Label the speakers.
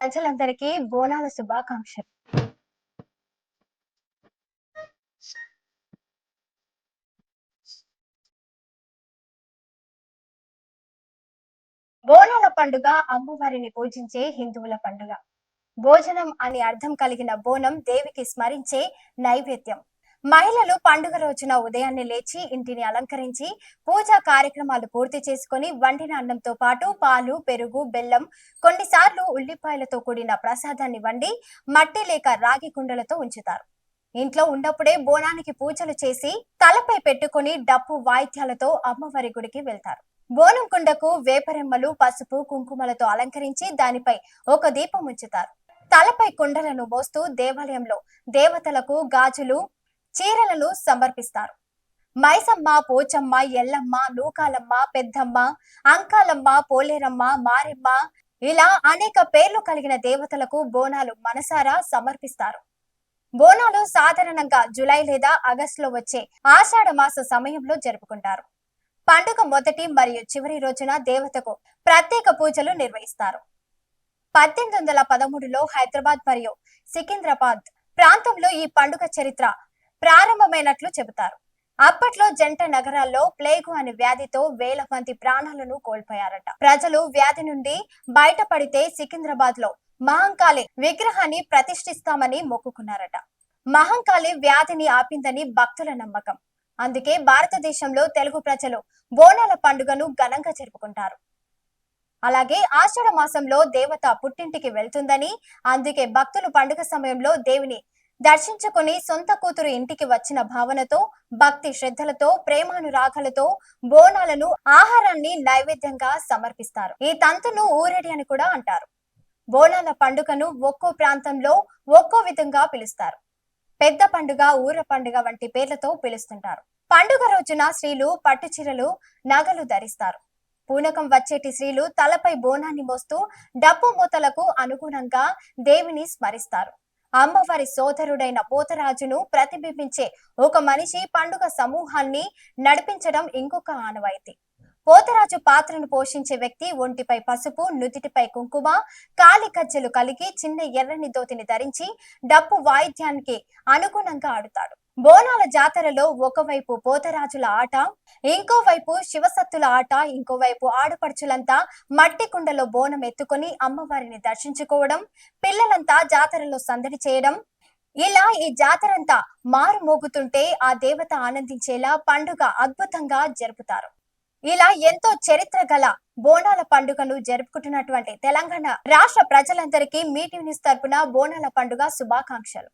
Speaker 1: ప్రజలందరికీ బోనాల శుభాకాంక్షలు. బోనాల పండుగ అమ్మవారిని పూజించే హిందువుల పండుగ. భోజనం అని అర్థం కలిగిన బోనం దేవికి స్మరించే నైవేద్యం. మహిళలు పండుగ రోజున ఉదయాన్నే లేచి ఇంటిని అలంకరించి పూజా కార్యక్రమాలు పూర్తి చేసుకుని వండిన అన్నంతో పాటు పాలు పెరుగు బెల్లం కొన్నిసార్లు ఉల్లిపాయలతో కూడిన ప్రసాదాన్ని వండి మట్టి లేక రాగి కుండలతో ఉంచుతారు. ఇంట్లో ఉన్నప్పుడే బోనానికి పూజలు చేసి తలపై పెట్టుకుని డప్పు వాయిద్యాలతో అమ్మవారి గుడికి వెళ్తారు. బోనం కుండకు వేపరెమ్మలు పసుపు కుంకుమలతో అలంకరించి దానిపై ఒక దీపం ఉంచుతారు. తలపై కుండలను మోస్తూ దేవాలయంలో దేవతలకు గాజులు చీరలను సమర్పిస్తారు. మైసమ్మ పోచమ్మ ఎల్లమ్మ నూకాలమ్మ పెద్దమ్మ అంకాలమ్మ పోలేరమ్మ మారెమ్మ ఇలా అనేక పేర్లు కలిగిన దేవతలకు బోనాలు మనసారా సమర్పిస్తారు. బోనాలు సాధారణంగా జులై లేదా ఆగస్టులో వచ్చే ఆషాఢ మాస సమయంలో జరుపుకుంటారు. పండుగ మొదటి మరియు చివరి రోజున దేవతకు ప్రత్యేక పూజలు నిర్వహిస్తారు. పద్దెనిమిది వందల పదమూడులో హైదరాబాద్ మరియు సికింద్రాబాద్ ప్రాంతంలో ఈ పండుగ చరిత్ర ప్రారంభమైనట్లు చెబుతారు. అప్పట్లో జంట నగరాల్లో ప్లేగు అనే వ్యాధితో వేల మంది ప్రాణాలను కోల్పోయారట. ప్రజలు వ్యాధి నుండి బయటపడితే సికింద్రాబాద్లో మహంకాళి విగ్రహాన్ని ప్రతిష్ఠిస్తామని మొక్కుకున్నారట. మహంకాళి వ్యాధిని ఆపిందని భక్తుల నమ్మకం. అందుకే భారతదేశంలో తెలుగు ప్రజలు బోనాల పండుగను ఘనంగా జరుపుకుంటారు. అలాగే ఆషాఢ మాసంలో దేవత పుట్టింటికి వెళ్తుందని అందుకే భక్తులు పండుగ సమయంలో దేవిని దర్శించుకుని సొంత కూతురు ఇంటికి వచ్చిన భావనతో భక్తి శ్రద్ధలతో ప్రేమానురాగాలతో బోనాలను ఆహారాన్ని నైవేద్యంగా సమర్పిస్తారు. ఈ తంతును ఊరేడి అని కూడా అంటారు. బోనాల పండుగను ఒక్కో ప్రాంతంలో ఒక్కో విధంగా పిలుస్తారు. పెద్ద పండుగ ఊర పండుగ వంటి పేర్లతో పిలుస్తుంటారు. పండుగ రోజున స్త్రీలు పట్టుచీరలు నగలు ధరిస్తారు. పూనకం వచ్చేటి స్త్రీలు తలపై బోనాన్ని మోస్తూ డప్పు మూతలకు అనుగుణంగా దేవిని స్మరిస్తారు. అమ్మవారి సోదరుడైన పోతరాజును ప్రతిబింబించే ఒక మనిషి పండుగ సమూహాన్ని నడిపించడం ఇంకొక ఆనవాయితీ. పోతరాజు పాత్రను పోషించే వ్యక్తి ఒంటిపై పసుపు నుదిటిపై కుంకుమ కాలి కజ్జలు కలిగి చిన్న ఎర్రని దోతిని ధరించి డప్పు వాయిద్యానికి అనుగుణంగా ఆడుతాడు. బోనాల జాతరలో ఒకవైపు పోతరాజుల ఆట ఇంకోవైపు శివసత్తుల ఆట ఇంకోవైపు ఆడపడుచులంతా మట్టి కుండలో బోనం ఎత్తుకొని అమ్మవారిని దర్శించుకోవడం పిల్లలంతా జాతరలో సందడి చేయడం. ఇలా ఈ జాతరంతా మారుమోగుతుంటే ఆ దేవత ఆనందించేలా పండుగ అద్భుతంగా జరుపుతారు. ఇలా ఎంతో చరిత్ర గల బోనాల పండుగను జరుపుకుంటున్నటువంటి తెలంగాణ రాష్ట్ర ప్రజలందరికీ మీటింగ్ న్యూస్ తరపున బోనాల పండుగ శుభాకాంక్షలు.